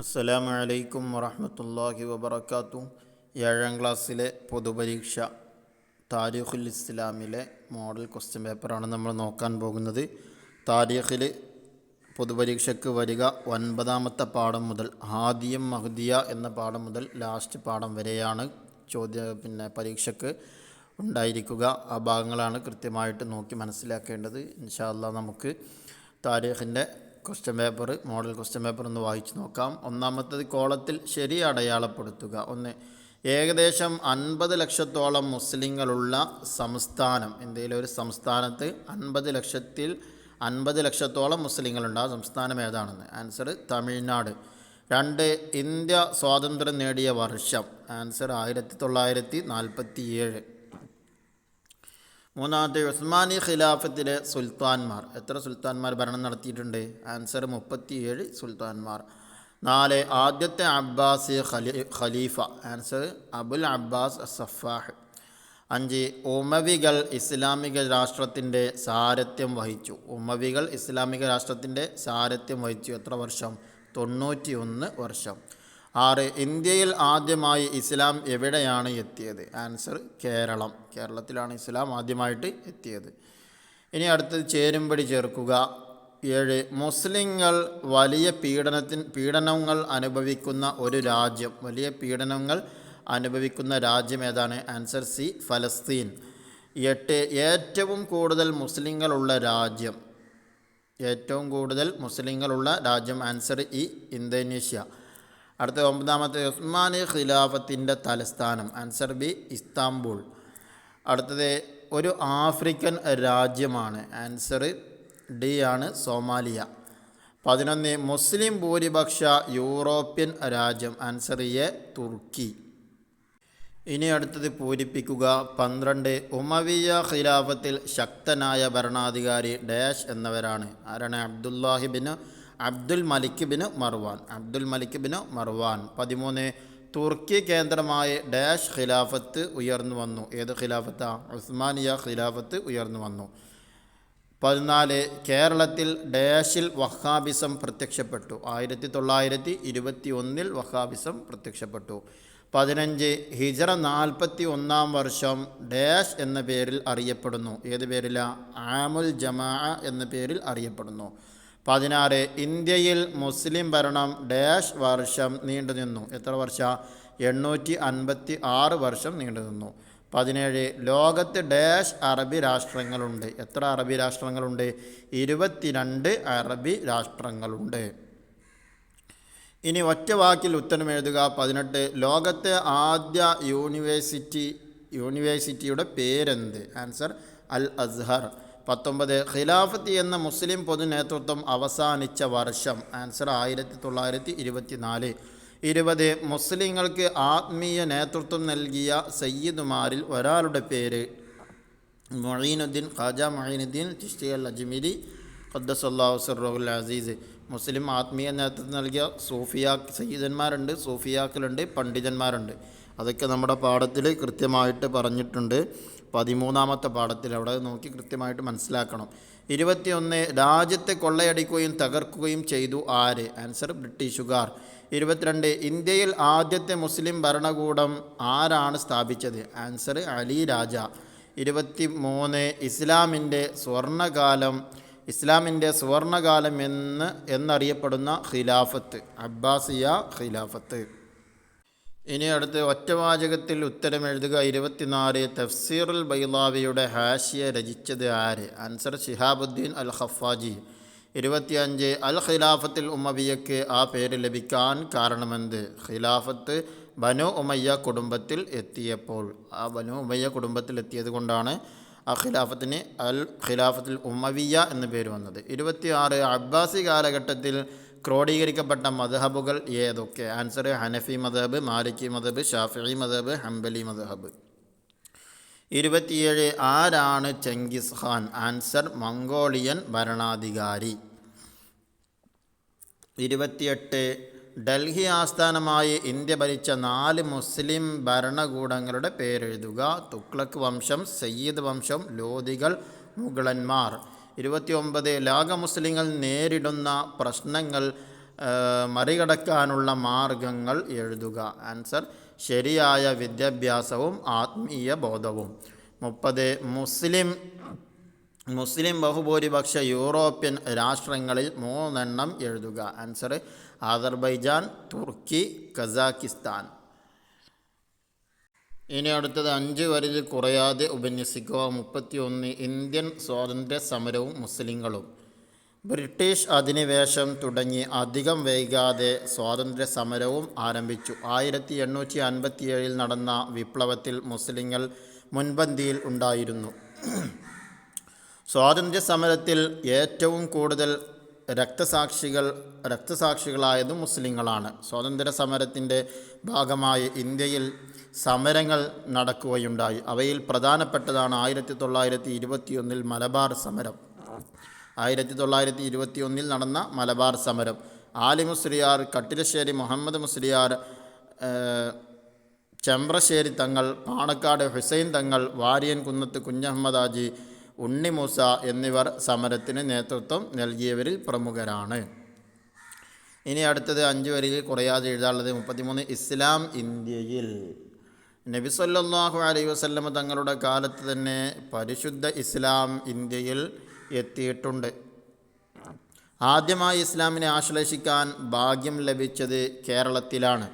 അസ്സലാമു അലൈക്കും വറഹ്മത്തുള്ളാഹി വബറകാത്തു. ഏഴാം ക്ലാസ്സിലെ പൊതുപരീക്ഷ താരിഖുൽ ഇസ്ലാമിലെ മോഡൽ ക്വസ്റ്റ്യൻ പേപ്പറാണ് നമ്മൾ നോക്കാൻ പോകുന്നത്. താരിഖിൽ പൊതുപരീക്ഷയ്ക്ക് വരിക ഒൻപതാമത്തെ പാഠം മുതൽ ഹാദിയം മഹദിയ എന്ന പാഠം മുതൽ ലാസ്റ്റ് പാഠം വരെയാണ് ചോദ്യ പിന്നെ പരീക്ഷയ്ക്ക് ഉണ്ടായിരിക്കുക. ആ ഭാഗങ്ങളാണ് കൃത്യമായിട്ട് നോക്കി മനസ്സിലാക്കേണ്ടത്. ഇൻഷാല്ല നമുക്ക് താരീഖിന്റെ question paper model question paper ഒന്ന് വായിച്ചു നോക്കാം. ഒന്നാമത്തത് കോളത്തിൽ ശരി അടയാളപ്പെടുത്തുക. ഒന്ന് ഏകദേശം അൻപത് ലക്ഷത്തോളം മുസ്ലിങ്ങളുള്ള സംസ്ഥാനം. ഇന്ത്യയിലെ ഒരു സംസ്ഥാനത്ത് അൻപത് ലക്ഷത്തിൽ അൻപത് ലക്ഷത്തോളം മുസ്ലിങ്ങളുണ്ട്. ആ സംസ്ഥാനം ഏതാണെന്ന്? ആൻസർ തമിഴ്നാട്. രണ്ട് ഇന്ത്യ സ്വാതന്ത്ര്യം നേടിയ വർഷം. ആൻസർ ആയിരത്തി തൊള്ളായിരത്തി നാൽപ്പത്തി ഏഴ് മൂന്നാമത്തെ ഉസ്മാനി ഖിലാഫത്തിലെ സുൽത്താൻമാർ. എത്ര സുൽത്താൻമാർ ഭരണം നടത്തിയിട്ടുണ്ട്? ആൻസർ മുപ്പത്തിയേഴ് സുൽത്താൻമാർ. നാല് ആദ്യത്തെ അബ്ബാസി ഖലി ഖലീഫ. ആൻസർ അബുൽ അബ്ബാസ് സഫാഹ് അഞ്ച് ഉമവികൾ ഇസ്ലാമിക രാഷ്ട്രത്തിന്റെ സാരഥ്യം വഹിച്ചു. ഉമവികൾ ഇസ്ലാമിക രാഷ്ട്രത്തിന്റെ സാരഥ്യം വഹിച്ചു. എത്ര വർഷം? തൊണ്ണൂറ്റി വർഷം. ആറ് ഇന്ത്യയിൽ ആദ്യമായി ഇസ്ലാം എവിടെയാണ് എത്തിയത്? ആൻസർ കേരളം. കേരളത്തിലാണ് ഇസ്ലാം ആദ്യമായിട്ട് എത്തിയത്. ഇനി അടുത്തത് ചേരുംപടി ചേർക്കുക. ഏഴ് മുസ്ലിങ്ങൾ വലിയ പീഡനത്തിന് പീഡനങ്ങൾ അനുഭവിക്കുന്ന ഒരു രാജ്യം. വലിയ പീഡനങ്ങൾ അനുഭവിക്കുന്ന രാജ്യം ഏതാണ്? ആൻസർ സി ഫലസ്തീൻ. എട്ട് ഏറ്റവും കൂടുതൽ മുസ്ലിങ്ങളുള്ള രാജ്യം. ഏറ്റവും കൂടുതൽ മുസ്ലിങ്ങളുള്ള രാജ്യം ആൻസർ ഇ ഇന്തോനേഷ്യ. അടുത്ത ഒമ്പതാമത്തെ ഉസ്മാനി ഖിലാഫത്തിന്റെ തലസ്ഥാനം ആൻസർ ബി ഇസ്താംബൂൾ. അടുത്തത് ഒരു ആഫ്രിക്കൻ രാജ്യമാണ് ആൻസർ ഡി ആണ് സോമാലിയ. പതിനൊന്ന് മുസ്ലിം ഭൂരിപക്ഷ യൂറോപ്യൻ രാജ്യം ആൻസർ എ തുർക്കി. ഇനി അടുത്തത് പൂരിപ്പിക്കുക പന്ത്രണ്ട് ഉമവിയ ഖിലാഫത്തിൽ ശക്തനായ ഭരണാധികാരി ഡാഷ് എന്നവരാണ്. ആരാണ്? അബ്ദുല്ലാഹിബിന് Abdul Malik bin Marwan. Abdul Malik bin Marwan. പതിമൂന്ന് തുർക്കി കേന്ദ്രമായ ഡാഷ് ഖിലാഫത്ത് ഉയർന്നു വന്നു. ഏത് ഖിലാഫത്താ? ഉസ്മാനിയ ഖിലാഫത്ത് ഉയർന്നു വന്നു. പതിനാല് കേരളത്തിൽ ഡാഷിൽ വഹാബിസം പ്രത്യക്ഷപ്പെട്ടു. ആയിരത്തി തൊള്ളായിരത്തി ഇരുപത്തി ഒന്നിൽ വഹാബിസം പ്രത്യക്ഷപ്പെട്ടു. പതിനഞ്ച് ഹിജറ നാൽപ്പത്തി ഒന്നാം വർഷം ഡാഷ് എന്ന പേരിൽ അറിയപ്പെടുന്നു. ഏത് പേരില? ആമുൽ ജമാ എന്ന പേരിൽ അറിയപ്പെടുന്നു. പതിനാറ് ഇന്ത്യയിൽ മുസ്ലിം ഭരണം ഡാഷ് വർഷം നീണ്ടുനിന്നു എത്ര വർഷം? എണ്ണൂറ്റി അൻപത്തി ആറ് വർഷം നീണ്ടുനിന്നു പതിനേഴ് ലോകത്ത് ഡാഷ് അറബി രാഷ്ട്രങ്ങളുണ്ട്. എത്ര അറബി രാഷ്ട്രങ്ങളുണ്ട്? ഇരുപത്തിരണ്ട് അറബി രാഷ്ട്രങ്ങളുണ്ട്. ഇനി ഒറ്റ വാക്കിൽ ഉത്തരം എഴുതുക. പതിനെട്ട് ലോകത്തെ ആദ്യ യൂണിവേഴ്സിറ്റി യൂണിവേഴ്സിറ്റിയുടെ പേരെന്ത്? Answer Al Azhar. പത്തൊമ്പത് ഖിലാഫത്ത് എന്ന മുസ്ലിം പൊതു നേതൃത്വം അവസാനിച്ച വർഷം ആൻസർ ആയിരത്തി തൊള്ളായിരത്തി ഇരുപത്തി നാല് ഇരുപത് മുസ്ലിങ്ങൾക്ക് ആത്മീയ നേതൃത്വം നൽകിയ സയ്യിദുമാരിൽ ഒരാളുടെ പേര് മൊഴീനുദ്ദീൻ ഖാജ മൊഴീനുദ്ദീൻ ചിഷ്തി അൽ അജ്മീരി ഖദ്ദസല്ലാഹു സർറുൽ അസീസ്. മുസ്ലിം ആത്മീയ നേതൃത്വം നൽകിയ സൂഫിയാ സയ്യിദന്മാരുണ്ട് സൂഫിയാക്കളുണ്ട് പണ്ഡിതന്മാരുണ്ട്. അതൊക്കെ നമ്മുടെ പാഠത്തിൽ കൃത്യമായിട്ട് പറഞ്ഞിട്ടുണ്ട്. പതിമൂന്നാമത്തെ പാഠത്തിൽ അവിടെ നോക്കി കൃത്യമായിട്ട് മനസ്സിലാക്കണം. ഇരുപത്തിയൊന്ന് രാജ്യത്തെ കൊള്ളയടിക്കുകയും തകർക്കുകയും ചെയ്തു ആര്? ആൻസർ ബ്രിട്ടീഷുകാർ. ഇരുപത്തിരണ്ട് ഇന്ത്യയിൽ ആദ്യത്തെ മുസ്ലിം ഭരണകൂടം ആരാണ് സ്ഥാപിച്ചത്? ആൻസർ അലി രാജ. ഇരുപത്തി മൂന്ന് ഇസ്ലാമിന്റെ സ്വർണകാലം ഇസ്ലാമിന്റെ സുവർണകാലം എന്ന് എന്നറിയപ്പെടുന്ന ഖിലാഫത്ത് അബ്ബാസിയ ഖിലാഫത്ത്. ഇനി അടുത്ത് ഒറ്റവാചകത്തിൽ ഉത്തരം എഴുതുക. ഇരുപത്തിനാല് തഫ്സീറുൽ ബൈലാവിയുടെ ഹാഷിയ രചിച്ചത് ആര്? ആൻസർ ഷിഹാബുദ്ദീൻ അൽ ഖഫാജി ഇരുപത്തിയഞ്ച് അൽ ഖിലാഫത്തിൽ ഉമ്മവിയക്ക് ആ പേര് ലഭിക്കാൻ കാരണമെന്ത്? ഖിലാഫത്ത് ബനു ഉമയ്യ കുടുംബത്തിൽ എത്തിയപ്പോൾ. ആ ബനു ഉമയ്യ കുടുംബത്തിൽ എത്തിയത് കൊണ്ടാണ് ആ ഖിലാഫത്തിന് അൽ ഖിലാഫത്തിൽ ഉമ്മവിയ എന്ന പേര് വന്നത്. ഇരുപത്തിയാറ് അബ്ബാസി കാലഘട്ടത്തിൽ ക്രോഡീകരിക്കപ്പെട്ട മദഹബുകൾ ഏതൊക്കെ? ആൻസർ ഹനഫി മദഹബ് മാലിക്കി മദ്ഹബ് ഷാഫി മദ്ഹബ് ഹംബലി മദഹബ്. ഇരുപത്തിയേഴ് ആരാണ് ചെങ്കിസ് ഖാൻ? ആൻസർ മംഗോളിയൻ ഭരണാധികാരി. ഇരുപത്തിയെട്ട് ഡൽഹി ആസ്ഥാനമായി ഇന്ത്യ ഭരിച്ച നാല് മുസ്ലിം ഭരണകൂടങ്ങളുടെ പേരെഴുതുക. തുക്ലക്ക് വംശം സയ്യിദ് വംശം ലോധികൾ മുഗളന്മാർ. ഇരുപത്തിയൊമ്പത് ലോക മുസ്ലിങ്ങൾ നേരിടുന്ന പ്രശ്നങ്ങൾ മറികടക്കാനുള്ള മാർഗങ്ങൾ എഴുതുക. ആൻസർ ശരിയായ വിദ്യാഭ്യാസവും ആത്മീയ ബോധവും. മുപ്പത് മുസ്ലിം മുസ്ലിം ബഹുഭൂരിപക്ഷ യൂറോപ്യൻ രാഷ്ട്രങ്ങളിൽ മൂന്നെണ്ണം എഴുതുക. Answer Azerbaijan Turkey Kazakhstan. ഇനി അടുത്തത് അഞ്ച് വരിൽ കുറയാതെ ഉപന്യസിക്കുക. മുപ്പത്തിയൊന്ന് ഇന്ത്യൻ സ്വാതന്ത്ര്യ സമരവും മുസ്ലിങ്ങളും. ബ്രിട്ടീഷ് അധിനിവേശം തുടങ്ങി അധികം വൈകാതെ സ്വാതന്ത്ര്യ സമരവും ആരംഭിച്ചു. ആയിരത്തി എണ്ണൂറ്റി അൻപത്തിയേഴിൽ നടന്ന വിപ്ലവത്തിൽ മുസ്ലിങ്ങൾ മുൻപന്തിയിൽ ഉണ്ടായിരുന്നു. സ്വാതന്ത്ര്യ സമരത്തിൽ ഏറ്റവും കൂടുതൽ രക്തസാക്ഷികൾ രക്തസാക്ഷികളായതും മുസ്ലിങ്ങളാണ്. സ്വാതന്ത്ര്യ സമരത്തിന്റെ ഭാഗമായി ഇന്ത്യയിൽ സമരങ്ങൾ നടക്കുകയുണ്ടായി. അവയിൽ പ്രധാനപ്പെട്ടതാണ് ആയിരത്തി തൊള്ളായിരത്തി ഇരുപത്തിയൊന്നിൽ മലബാർ സമരം. ആയിരത്തി തൊള്ളായിരത്തി ഇരുപത്തിയൊന്നിൽ നടന്ന മലബാർ സമരം. ആലി മുസ്ലിയാർ കട്ടിലശ്ശേരി മുഹമ്മദ് മുസ്ലിയാർ ചെമ്പ്രശ്ശേരി തങ്ങൾ പാണക്കാട് ഹുസൈൻ തങ്ങൾ വാര്യൻ കുന്നത്ത് കുഞ്ഞഹമ്മദ് ആജി ഉണ്ണി മൂസ എന്നിവർ സമരത്തിന് നേതൃത്വം നൽകിയവരിൽ പ്രമുഖരാണ്. ഇനി അടുത്തത് അഞ്ച് വരിയിൽ കുറയാതെ എഴുതാനുള്ളത് മുപ്പത്തിമൂന്ന് ഇസ്ലാം ഇന്ത്യയിൽ. നബി അലൈ അലൈഹി വസല്ലമ തങ്ങളുടെ കാലത്ത് തന്നെ പരിശുദ്ധ ഇസ്ലാം ഇന്ത്യയിൽ എത്തിയിട്ടുണ്ട്. ആദ്യമായി ഇസ്ലാമിനെ ആശ്ലേഷിക്കാൻ ഭാഗ്യം ലഭിച്ചത് കേരളത്തിലാണ്.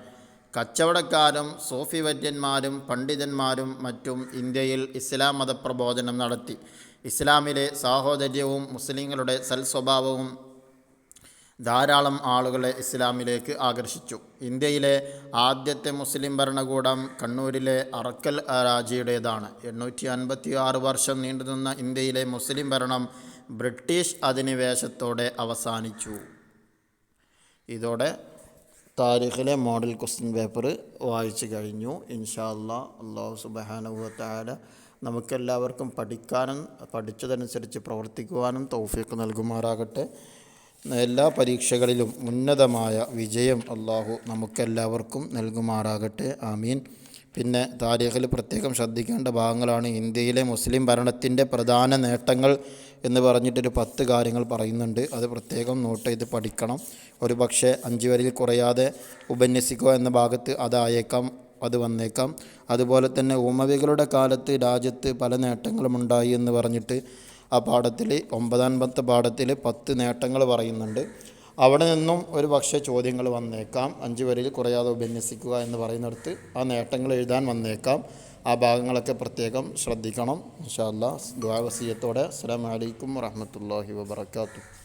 കച്ചവടക്കാരും സൂഫി വൈദ്യന്മാരും പണ്ഡിതന്മാരും മറ്റും ഇന്ത്യയിൽ ഇസ്ലാം മതപ്രബോധനം നടത്തി. ഇസ്ലാമിലെ സാഹോദര്യവും മുസ്ലിങ്ങളുടെ സൽസ്വഭാവവും ധാരാളം ആളുകളെ ഇസ്ലാമിലേക്ക് ആകർഷിച്ചു. ഇന്ത്യയിലെ ആദ്യത്തെ മുസ്ലിം ഭരണകൂടം കണ്ണൂരിലെ അറക്കൽ രാജയുടേതാണ്. എണ്ണൂറ്റി അൻപത്തി ആറ് വർഷം നീണ്ടുനിന്ന ഇന്ത്യയിലെ മുസ്ലിം ഭരണം ബ്രിട്ടീഷ് അധിനിവേശത്തോടെ അവസാനിച്ചു. ഇതോടെ താരിഖിലെ മോഡൽ ക്വസ്റ്റ്യൻ പേപ്പർ വായിച്ചു കഴിഞ്ഞു. ഇൻഷാ അള്ളാഹു സുബാനുഭവത്തായ നമുക്കെല്ലാവർക്കും പഠിക്കാനും പഠിച്ചതനുസരിച്ച് പ്രവർത്തിക്കുവാനും തൗഫീക്ക് നൽകുമാറാകട്ടെ. എല്ലാ പരീക്ഷകളിലും ഉന്നതമായ വിജയം അള്ളാഹു നമുക്കെല്ലാവർക്കും നൽകുമാറാകട്ടെ. ആമീൻ. പിന്നെ താരീഖിൽ പ്രത്യേകം ശ്രദ്ധിക്കേണ്ട ഭാഗങ്ങളാണ് ഇന്ത്യയിലെ മുസ്ലിം ഭരണത്തിന്റെ പ്രധാന നേട്ടങ്ങൾ എന്ന് പറഞ്ഞിട്ടൊരു പത്ത് കാര്യങ്ങൾ പറയുന്നുണ്ട്. അത് പ്രത്യേകം നോട്ട് ചെയ്ത് പഠിക്കണം. ഒരു പക്ഷേ അഞ്ച് വരിയിൽ കുറയാതെ ഉപന്യസിക്കുക എന്ന ഭാഗത്ത് അതായേക്കാം അത് വന്നേക്കാം. അതുപോലെ തന്നെ ഉമവികളുടെ കാലത്ത് രാജ്യത്ത് പല നേട്ടങ്ങളും ഉണ്ടായി എന്ന് പറഞ്ഞിട്ട് ആ പാഠത്തിൽ ഒമ്പതാമത്തെ പാഠത്തിൽ പത്ത് നേട്ടങ്ങൾ പറയുന്നുണ്ട്. അവിടെ നിന്നും ഒരു പക്ഷേ ചോദ്യങ്ങൾ വന്നേക്കാം. അഞ്ച് വരിയിൽ കുറയാതെ ഉപന്യസിക്കുക എന്ന് പറയുന്നിടത്ത് ആ നേട്ടങ്ങൾ എഴുതാൻ വന്നേക്കാം. ആ ഭാഗങ്ങളൊക്കെ പ്രത്യേകം ശ്രദ്ധിക്കണം. ഇൻഷാല്ലാ ദ്വാവസീയത്തോടെ അസ്സാം വലൈക്കും വറഹ്മത്തുള്ളാഹി വബർക്കാത്തു